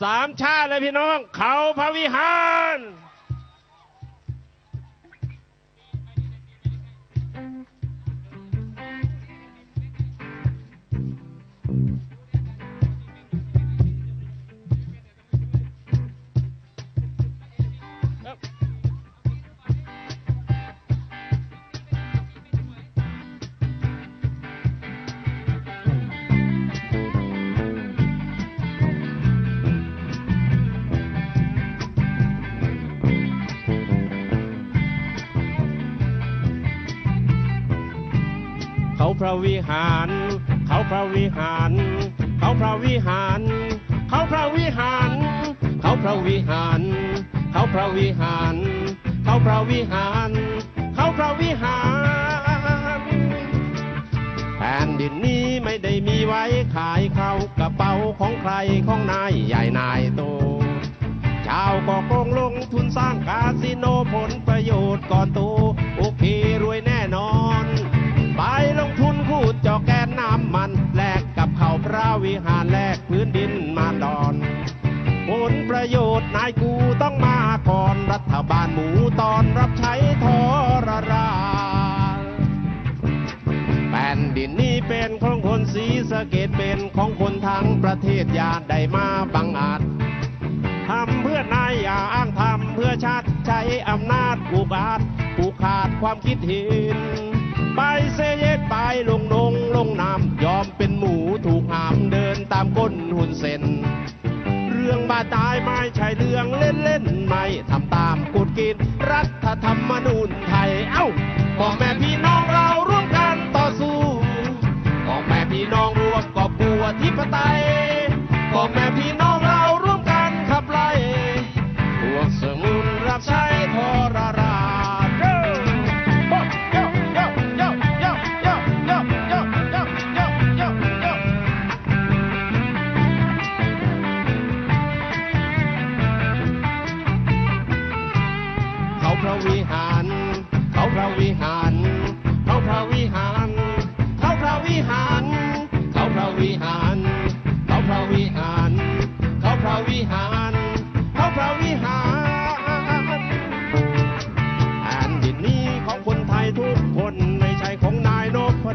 สามชาติเลยพี่น้อง เขาพระวิหาร ระวิหาร เขาพระวิหาร เขาพระวิหาร เขาพระวิหาร เขาพระวิหาร เขาพระวิหาร เขาพระวิหาร เขาพระวิหารแผ่นดินนี้ไม่ได้มีไว้ขายเขากระเป๋าของใครของนายใหญ่นายโตชาวก็คงลงทุนสร้างคา ประโยชน์นายกูต้องมาก่อนรัฐบาลหมูตอนรับใช้ทรราแผ่นดินนี้เป็นของคนสีสะเกตเป็นของคนทั้งประเทศอย่าได้มาบังอาจทำเพื่อนายอย่าอ้างทำเพื่อชาติใช้อำนาจผูกอาจผูกขาดความคิดเห็นไปเซเยตไปลงนงลงน้ำยอมเป็นหมูถูกหามเดินตามก้นหุ่นเซน รื่องบาตายไม่ใช่เรื่องเล่นเล่นๆไม่ทำตามกฎเกณฑ์รัฐธรรมนูญไทย เอ้าพ่อแม่พี่น้องเราร่วมกันต่อสู้พ่อแม่พี่น้องรวมกอบบัวทิปไตยพ่อแม่พี่น้อง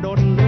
ดล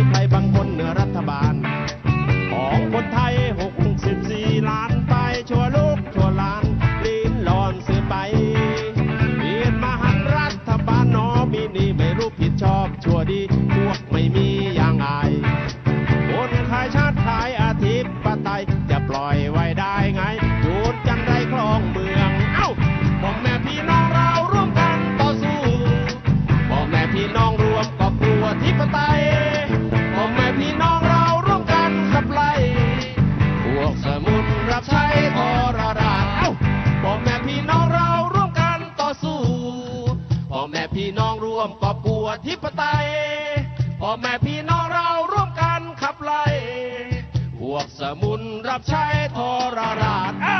สมุนรับใช้ทรราชเอ้า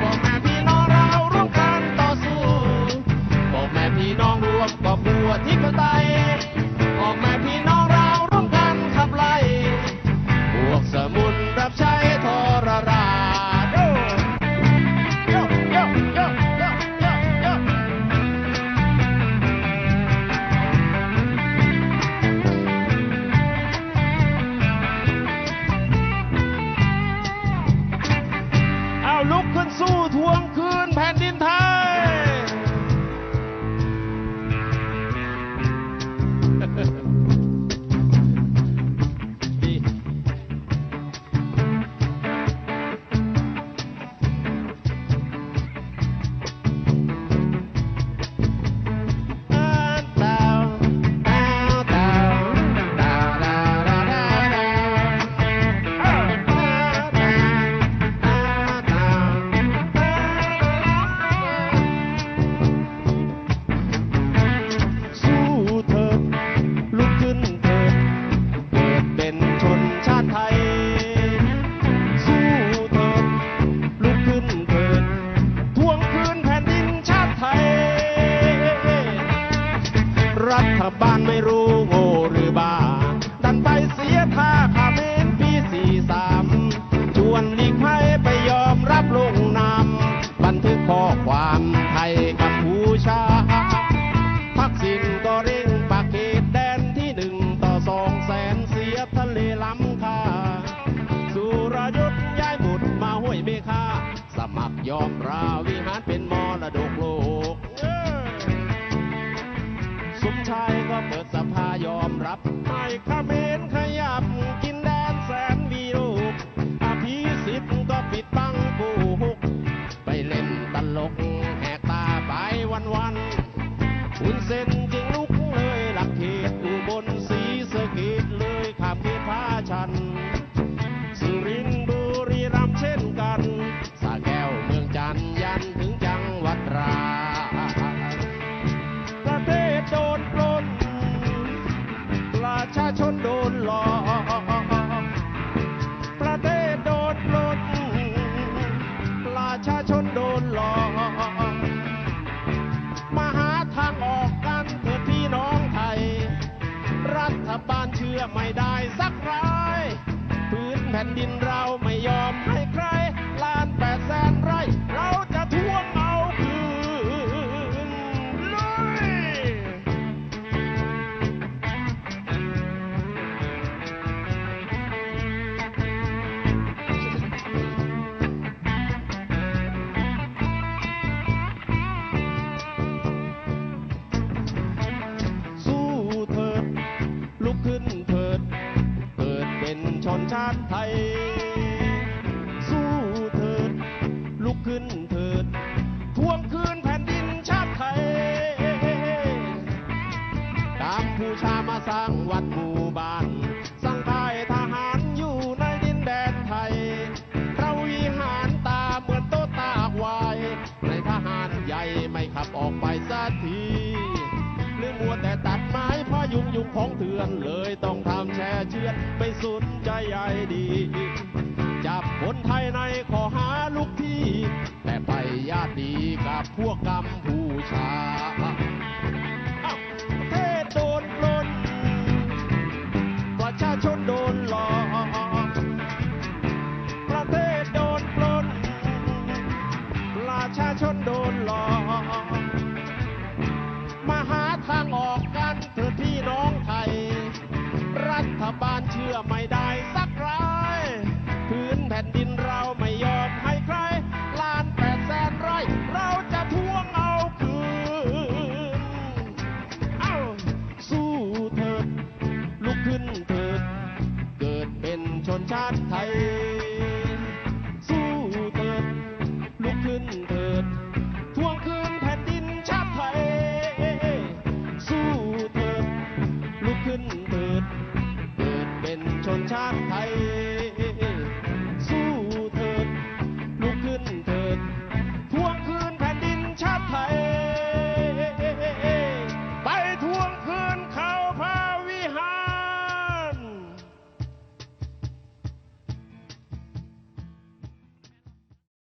พ่อแม่พี่น้องเราร่วมกันต่อสู้พวกแม่พี่น้องรวมกอบบัวที่ปไตยพ่อแม่พี่น้องเราร่วมกันขับไล่พวกสมุนรับใช้ รัฐบาลไม่รู้โง่หรือบ้า ดันไปเสียท่าคาเมนปีสี่สามชวนหลีกภัยไปยอมรับลงนำบันทึกข้อความไทยกับพูชา พักสินก็เร่งปากเกตแดนที่หนึ่งต่อสองแสนเสียทะเลล้ำค่าสุรยุทธ์ย้ายบุตรมาห้วยเมฆาสมัครยอมราวิหารเป็นมรดกโลก กชายก็เปิดสภายอมรับให้เขมรขยับกินแดนแสนวีรูปอภิสิทธิ์ก็ปิดบังกูหกไปเล่นตลกแหกตาไปวันวันคุณเซนจึ ชาชนโดนหลอก ประเทศโดนปล้นประชาชนโดนหลอก มาหาทางออกกันเถิดพี่น้องไทย รัฐบาลเชื่อไม่ได้สักราย พื้นแผ่นดินร นชนชาติไทย สู้เถิด ลุกขึ้นเถิด ทวงคืนแผ่นดินชาติไทย ตามผู้ชามาสร้างวัดหมู่บ้าน สร้างค่ายทหารอยู่ในดินแดนไทยพระวิหารตาเหมือนโต๊ะตากวาย ในทหารใหญ่ไม่ขับออกไปสักที หรือมัวแต่ตัดไม้พายุงยุงของเถื่อนเลย ไปสุดใจใหญ่ดี จับคนไทยในขอหาลูกพี่ แต่ไปญาติดีกับพวกกัมพูชาประเทศโดนปล้นประชาชนโดนหลอก